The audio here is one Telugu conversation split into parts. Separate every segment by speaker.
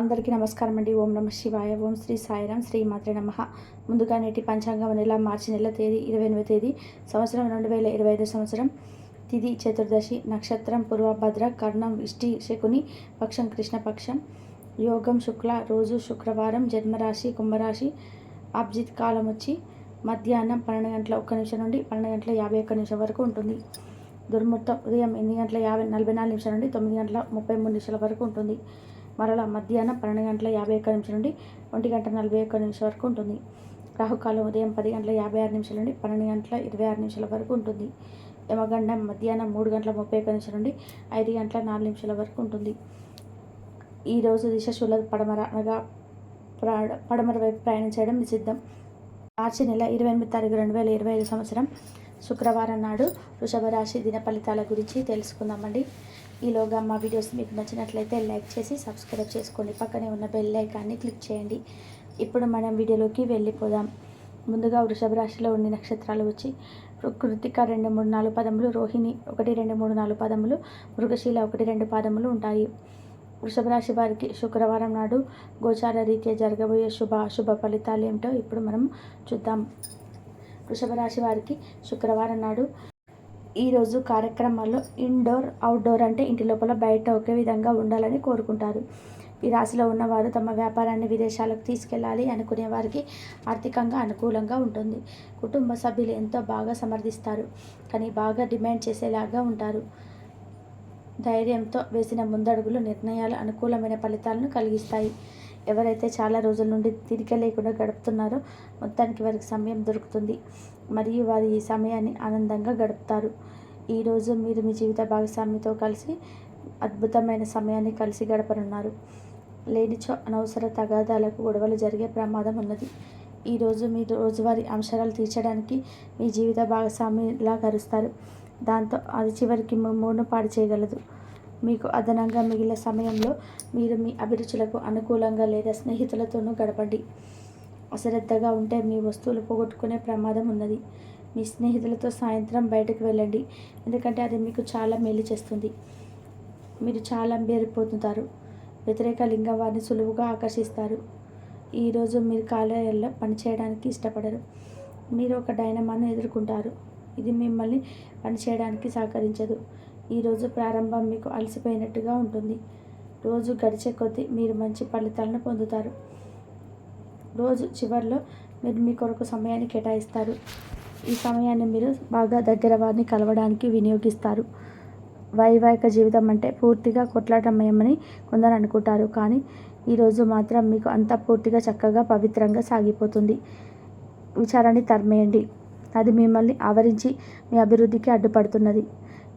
Speaker 1: అందరికీ నమస్కారం అండి. ఓం నమ శివాయ. ఓం శ్రీ సాయిరాం శ్రీ మాత్రే నమ. ముందుగా నేటి పంచాంగం నెల మార్చి నెల తేదీ ఇరవై ఎనిమిది తేదీ సంవత్సరం రెండు వేల ఇరవై ఐదు సంవత్సరం తిథి చతుర్దశి నక్షత్రం పూర్వభద్ర కర్ణం ఇష్టి శకుని పక్షం కృష్ణపక్షం యోగం శుక్ల రోజు శుక్రవారం జన్మరాశి కుంభరాశి అబ్జిత్ కాలం వచ్చి మధ్యాహ్నం పన్నెండు గంటల ఒక్క నిమిషం నుండి పన్నెండు గంటల యాభై ఒక్క నిమిషం వరకు ఉంటుంది. దుర్ముహూర్తం ఉదయం ఎనిమిది గంటల యాభై నలభై నాలుగు నిమిషాల నుండి తొమ్మిది గంటల ముప్పై మూడు నిమిషాల వరకు ఉంటుంది. మరలా మధ్యాహ్నం పన్నెండు గంటల యాభై ఒక్క నిమిషం నుండి ఒంటి గంట నలభై ఒక్క నిమిషం వరకు ఉంటుంది. రాహుకాలం ఉదయం పది గంటల యాభై ఆరు నిమిషాల నుండి పన్నెండు గంటల ఇరవై ఆరు నిమిషాల వరకు ఉంటుంది. యమగండం మధ్యాహ్నం మూడు గంటల ముప్పై ఒక్క నిమిషం నుండి ఐదు గంటల నాలుగు నిమిషాల వరకు ఉంటుంది. ఈరోజు దిశ శూల పడమర అనగా పడమర వైపు ప్రయాణం చేయడం నిషిద్ధం. మార్చి నెల ఇరవై ఎనిమిది తారీఖు రెండు వేల ఇరవై ఐదు సంవత్సరం శుక్రవారం నాడు వృషభ రాశి దిన ఫలితాల గురించి తెలుసుకుందామండి. ఈలోగా మా వీడియోస్ మీకు నచ్చినట్లయితే లైక్ చేసి సబ్స్క్రైబ్ చేసుకోండి. పక్కనే ఉన్న బెల్ ఐకాన్ని క్లిక్ చేయండి. ఇప్పుడు మనం వీడియోలోకి వెళ్ళిపోదాం. ముందుగా వృషభ రాశిలో ఉండే నక్షత్రాలు వచ్చి కృతిక రెండు మూడు నాలుగు పదములు రోహిణి ఒకటి రెండు మూడు నాలుగు పదములు మృగశీల ఒకటి రెండు పాదములు ఉంటాయి. వృషభ రాశి వారికి శుక్రవారం నాడు గోచార రీత్యా జరగబోయే శుభ అశుభ ఫలితాలు ఏమిటో ఇప్పుడు మనం చూద్దాం. వృషభ రాశి వారికి శుక్రవారం నాడు ఈరోజు కార్యక్రమాల్లో ఇండోర్ అవుట్డోర్ అంటే ఇంటి లోపల బయట ఒకే విధంగా ఉండాలని కోరుకుంటారు. ఈ రాశిలో ఉన్నవారు తమ వ్యాపారాన్ని విదేశాలకు తీసుకెళ్ళాలి అనుకునే వారికి ఆర్థికంగా అనుకూలంగా ఉంటుంది. కుటుంబ సభ్యులు ఎంతో బాగా సమర్థిస్తారు కానీ బాగా డిమాండ్ చేసేలాగా ఉంటారు. ధైర్యంతో వేసిన ముందడుగులు నిర్ణయాలు అనుకూలమైన ఫలితాలను కలిగిస్తాయి. ఎవరైతే చాలా రోజుల నుండి తిరిగి లేకుండా గడుపుతున్నారో మొత్తానికి వారికి సమయం దొరుకుతుంది. మరియు వారి ఈ సమయాన్ని ఆనందంగా గడుపుతారు. ఈరోజు మీరు మీ జీవిత భాగస్వామితో కలిసి అద్భుతమైన సమయాన్ని కలిసి గడపనున్నారు. లేనిచో అనవసర తగాదాలకు గొడవలు జరిగే ప్రమాదం ఉన్నది. ఈరోజు మీ రోజువారీ అంశాలు తీర్చడానికి మీ జీవిత భాగస్వామిలా కరుస్తారు. దాంతో అది చివరికి మూడును పాడు చేయగలదు. మీకు అదనంగా మిగిలిన సమయంలో మీరు మీ అభిరుచులకు అనుకూలంగా లేదా స్నేహితులతోనూ గడపండి. అశ్రద్ధగా ఉంటే మీ వస్తువులు పోగొట్టుకునే ప్రమాదం ఉన్నది. మీ స్నేహితులతో సాయంత్రం బయటకు వెళ్ళండి. ఎందుకంటే అది మీకు చాలా మేలు చేస్తుంది. మీరు చాలా బేరిపోతుంటారు. వ్యతిరేక లింగం వారిని సులువుగా ఆకర్షిస్తారు. ఈరోజు మీరు కార్యాలయంలో పనిచేయడానికి ఇష్టపడరు. మీరు ఒక డైనమాను ఎదుర్కొంటారు. ఇది మిమ్మల్ని పనిచేయడానికి సహకరించదు. ఈరోజు ప్రారంభం మీకు అలసిపోయినట్టుగా ఉంటుంది. రోజు గడిచే కొద్దీ మీరు మంచి ఫలితాలను పొందుతారు. రోజు చివరిలో మీరు మీ కొరకు సమయాన్ని కేటాయిస్తారు. ఈ సమయాన్ని మీరు బాగా దగ్గర వారిని కలవడానికి వినియోగిస్తారు. వైవాహిక జీవితం అంటే పూర్తిగా కొట్లాటమయమని కొందరు అనుకుంటారు. కానీ ఈరోజు మాత్రం మీకు అంతా పూర్తిగా చక్కగా పవిత్రంగా సాగిపోతుంది. విచారాన్ని తరిమేయండి. అది మిమ్మల్ని ఆవరించి మీ అభివృద్ధికి అడ్డుపడుతున్నది.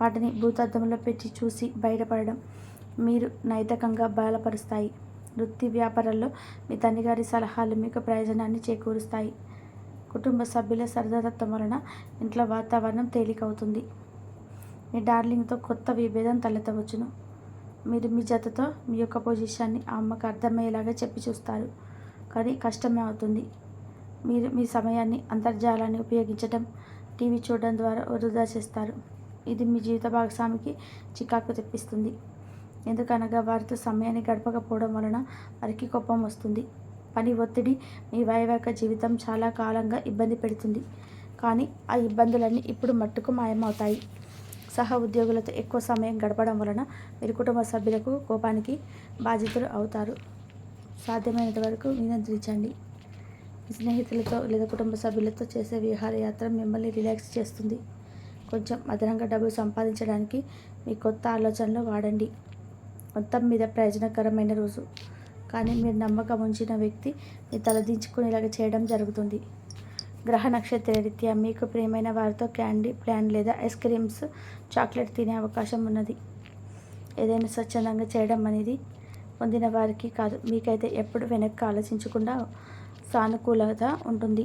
Speaker 1: వాటిని భూతద్దంలో పెట్టి చూసి బయటపడడం మీరు నైతికంగా బలపరుస్తాయి. వృత్తి వ్యాపారాల్లో మీ తండ్రిగారి సలహాలు మీకు ప్రయోజనాన్ని చేకూరుస్తాయి. కుటుంబ సభ్యుల సరదాతత్వం వలన ఇంట్లో వాతావరణం తేలికవుతుంది. మీ డార్లింగ్తో కొత్త విభేదం తలెత్తవచ్చును. మీరు మీ జతతో మీ యొక్క పొజిషన్ని అమ్మకు అర్థమయ్యేలాగా చెప్పి చూస్తారు. కానీ కష్టమే అవుతుంది. మీరు మీ సమయాన్ని అంతర్జాలాన్ని ఉపయోగించడం టీవీ చూడడం ద్వారా వృధా చేస్తారు. ఇది మీ జీవిత భాగస్వామికి చికాకు తెప్పిస్తుంది. ఎందుకనగా వారితో సమయాన్ని గడపకపోవడం వలన వారికి కోపం వస్తుంది. పని ఒత్తిడి మీ వైవాహిక జీవితం చాలా కాలంగా ఇబ్బంది పెడుతుంది. కానీ ఆ ఇబ్బందులన్నీ ఇప్పుడు మట్టుకు మాయమవుతాయి. సహ ఉద్యోగులతో ఎక్కువ సమయం గడపడం వలన మీరు కుటుంబ సభ్యులకు కోపానికి బాధితులు అవుతారు. సాధ్యమైనంత వరకు నియంత్రించండి. మీ స్నేహితులతో లేదా కుటుంబ సభ్యులతో చేసే విహారయాత్ర మిమ్మల్ని రిలాక్స్ చేస్తుంది. కొంచెం అదనంగా డబ్బు సంపాదించడానికి మీ కొత్త ఆలోచనలు వాడండి. మొత్తం మీద ప్రయోజనకరమైన రోజు. కానీ మీరు నమ్మకం ఉంచిన వ్యక్తి మీ తలదించుకునేలాగా చేయడం జరుగుతుంది. గ్రహ నక్షత్ర రీత్యా మీకు ప్రియమైన వారితో క్యాండీ ప్లాన్ లేదా ఐస్ క్రీమ్స్ చాక్లెట్ తినే అవకాశం ఉన్నది. ఏదైనా స్వచ్ఛందంగా చేయడం అనేది పొందిన వారికి కాదు. మీకైతే ఎప్పుడు వెనక్కి ఆలోచించకుండా సానుకూలత ఉంటుంది.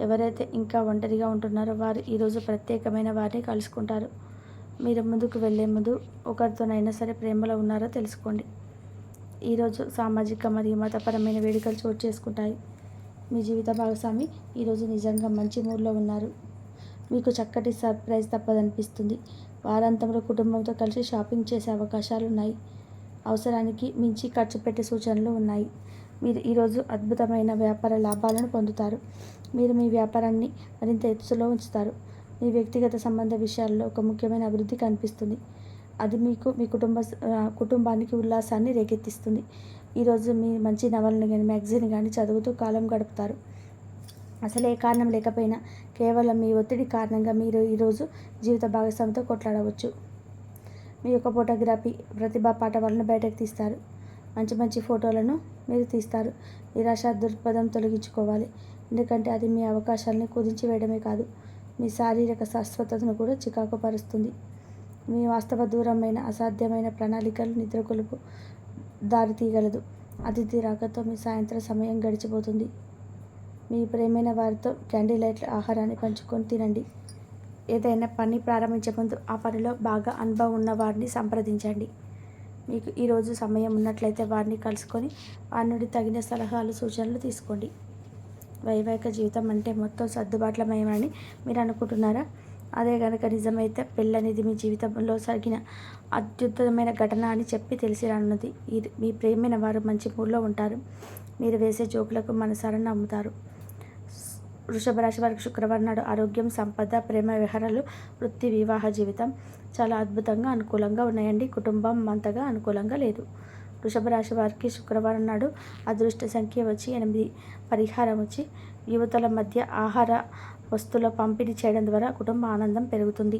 Speaker 1: ఎవరైతే ఇంకా ఒంటరిగా ఉంటున్నారో వారు ఈరోజు ప్రత్యేకమైన వారిని కలుసుకుంటారు. మీరు ముందుకు వెళ్ళే ముందు ఒకరితోనైనా సరే ప్రేమలో ఉన్నారో తెలుసుకోండి. ఈరోజు సామాజిక మరియు మతపరమైన వేడుకలు చోటు చేసుకుంటాయి. మీ జీవిత భాగస్వామి ఈరోజు నిజంగా మంచి మూడ్లో ఉన్నారు. మీకు చక్కటి సర్ప్రైజ్ తప్పదనిపిస్తుంది. వారాంతంలో కుటుంబంతో కలిసి షాపింగ్ చేసే అవకాశాలు ఉన్నాయి అవసరానికి మించి ఖర్చు పెట్టే సూచనలు ఉన్నాయి. మీరు ఈరోజు అద్భుతమైన వ్యాపార లాభాలను పొందుతారు. మీరు మీ వ్యాపారాన్ని మరింత ఎత్తులో ఉంచుతారు. మీ వ్యక్తిగత సంబంధ విషయాల్లో ఒక ముఖ్యమైన అభివృద్ధి కనిపిస్తుంది. అది మీకు మీ కుటుంబ కుటుంబానికి ఉల్లాసాన్ని రేకెత్తిస్తుంది. ఈరోజు మీ మంచి నవలను కానీ మ్యాగజైన్ కానీ చదువుతూ కాలం గడుపుతారు. అసలు ఏ కారణం లేకపోయినా కేవలం మీ ఒత్తిడి కారణంగా మీరు ఈరోజు జీవిత భాగస్వామితో కొట్లాడవచ్చు. మీ యొక్క ఫోటోగ్రఫీ ప్రతిభా పాఠవాలను బయటకు తీస్తారు. మంచి మంచి ఫోటోలను మీరు తీస్తారు. నిరాశ దృక్పథం తొలగించుకోవాలి. ఎందుకంటే అది మీ అవకాశాలను కుదించి వేయడమే కాదు మీ శారీరక శాశ్వతను కూడా చికాకు పరుస్తుంది మీ వాస్తవ దూరమైన అసాధ్యమైన ప్రణాళికలు నిద్రకొలుపు దారి తీయగలదు అతిథి రాకతో మీ సాయంత్రం సమయం గడిచిపోతుంది. మీ ప్రేమైన వారితో క్యాండీ లైట్ల ఆహారాన్ని పంచుకొని తినండి. ఏదైనా పని ప్రారంభించే ముందు ఆ పనిలో బాగా అనుభవం ఉన్న వారిని సంప్రదించండి. మీకు ఈరోజు సమయం ఉన్నట్లయితే వారిని కలుసుకొని వారి నుండి తగిన సలహాలు సూచనలు తీసుకోండి. వైవాహిక జీవితం అంటే మొత్తం సర్దుబాట్లమయమని మీరు అనుకుంటున్నారా? అదే కనుక నిజమైతే పెళ్ళనేది మీ జీవితంలో జరిగిన అత్యుత్తమైన ఘటన అని చెప్పి తెలిసి రానున్నది. మీ ప్రేమైన వారు మంచి మూడ్లో ఉంటారు. మీరు వేసే జోకులకు మనసారా నమ్ముతారు. వృషభ రాశి వారికి శుక్రవారం నాడు ఆరోగ్యం సంపద ప్రేమ విహారాలు వృత్తి వివాహ జీవితం చాలా అద్భుతంగా అనుకూలంగా ఉన్నాయండి. కుటుంబం అంతగా అనుకూలంగా లేదు. వృషభ రాశి వారికి శుక్రవారం నాడు అదృష్ట సంఖ్య వచ్చి ఎనిమిది పరిహారం వచ్చి యువతల మధ్య ఆహార వస్తువుల పంపిణీ చేయడం ద్వారా కుటుంబ ఆనందం పెరుగుతుంది.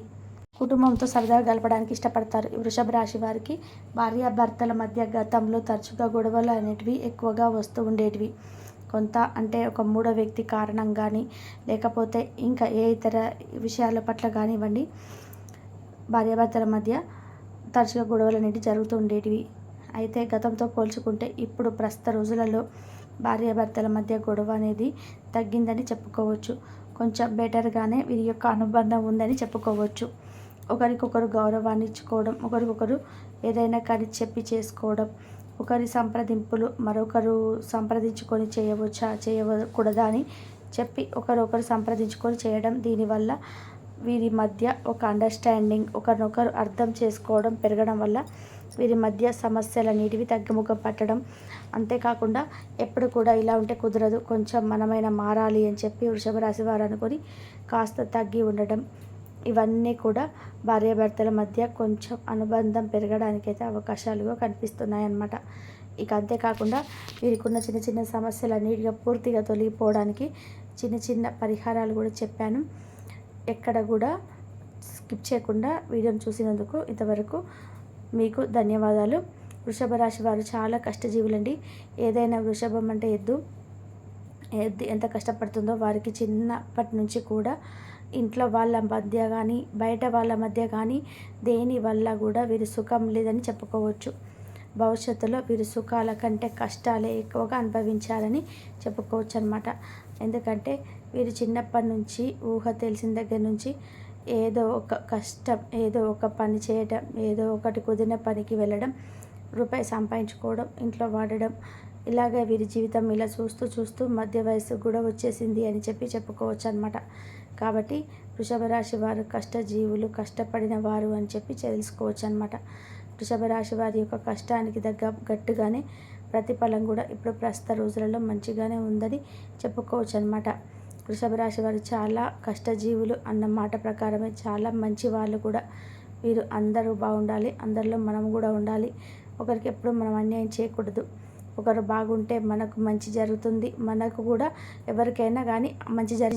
Speaker 1: కుటుంబంతో సరదాగా గడపడానికి ఇష్టపడతారు. వృషభ రాశి వారికి భార్యాభర్తల మధ్య గతంలో తరచుగా గొడవలు అనేటివి ఎక్కువగా వస్తూ ఉండేటివి. కొంత అంటే ఒక మూడో వ్యక్తి కారణం కానీ లేకపోతే ఇంకా ఏ ఇతర విషయాల పట్ల కానివ్వండి భార్యాభర్తల మధ్య తరచుగా గొడవలు అనేవి జరుగుతూ ఉండేటివి. అయితే గతంతో పోల్చుకుంటే ఇప్పుడు ప్రస్తుత రోజులలో భార్యాభర్తల మధ్య గొడవ అనేది తగ్గిందని చెప్పుకోవచ్చు. కొంచెం బెటర్గానే వీరి యొక్క అనుబంధం ఉందని చెప్పుకోవచ్చు. ఒకరికొకరు గౌరవాన్ని ఇచ్చుకోవడం ఒకరికొకరు ఏదైనా కానీ చెప్పి చేసుకోవడం ఒకరి సంప్రదింపులు మరొకరు సంప్రదించుకొని చేయవచ్చా? చేయకూడదా అని చెప్పి ఒకరొకరు సంప్రదించుకొని చేయడం దీనివల్ల వీరి మధ్య ఒక అండర్స్టాండింగ్ ఒకరినొకరు అర్థం చేసుకోవడం పెరగడం వల్ల వీరి మధ్య సమస్యలు అనేటివి తగ్గుముఖం పట్టడం. అంతేకాకుండా ఎప్పుడు కూడా ఇలా ఉంటే కుదరదు కొంచెం మనమైన మారాలి అని చెప్పి వృషభ రాశి వారు అనుకొని కాస్త తగ్గి ఉండడం. ఇవన్నీ కూడా భార్యాభర్తల మధ్య కొంచెం అనుబంధం పెరగడానికి అయితే అవకాశాలుగా కనిపిస్తున్నాయి అన్నమాట ఇక అంతేకాకుండా వీరికున్న చిన్న చిన్న సమస్యలు అన్నిటిగా పూర్తిగా తొలగిపోవడానికి చిన్న చిన్న పరిహారాలు కూడా చెప్పాను. ఎక్కడ కూడా స్కిప్ చేయకుండా వీడియోని చూసినందుకు ఇంతవరకు మీకు ధన్యవాదాలు. వృషభ రాశి వారు చాలా కష్టజీవులండి. ఏదైనా వృషభం అంటే ఎద్దు. ఎద్దు ఎంత కష్టపడుతుందో వారికి చిన్నప్పటి నుంచి కూడా ఇంట్లో వాళ్ళ మధ్య కానీ బయట వాళ్ళ మధ్య కానీ దేని వల్ల కూడా వీరు సుఖం లేదని చెప్పుకోవచ్చు. భవిష్యత్తులో వీరు సుఖాల కంటే కష్టాలే ఎక్కువగా అనుభవించాలని చెప్పుకోవచ్చు అనమాట ఎందుకంటే వీరు చిన్నప్పటి నుంచి ఊహ తెలిసిన దగ్గర నుంచి ఏదో ఒక కష్టం ఏదో ఒక పని చేయడం ఏదో ఒకటి కుదిరిన పనికి వెళ్ళడం రూపాయి సంపాదించుకోవడం ఇంట్లో వాడడం ఇలాగే వీరి జీవితం ఇలా చూస్తూ చూస్తూ మధ్య వయసు కూడా వచ్చేసింది అని చెప్పి చెప్పుకోవచ్చు అనమాట కాబట్టి వృషభ రాశి వారు కష్టజీవులు కష్టపడిన వారు అని చెప్పి తెలుసుకోవచ్చు అనమాట వృషభ రాశి వారి యొక్క కష్టానికి దగ్గ గట్టుగానే ప్రతిఫలం కూడా ఇప్పుడు ప్రస్తుత రోజులలో మంచిగానే ఉందని చెప్పుకోవచ్చు అనమాట వృషభ రాశి వారు చాలా కష్టజీవులు అన్న మాట ప్రకారమే చాలా మంచి వాళ్ళు కూడా. వీరు అందరూ బాగుండాలి అందరిలో మనం కూడా ఉండాలి. ఒకరికి ఎప్పుడు మనం అన్యాయం చేయకూడదు. ఒకరు బాగుంటే మనకు మంచి జరుగుతుంది మనకు కూడా ఎవరికైనా కానీ మంచి జరిగి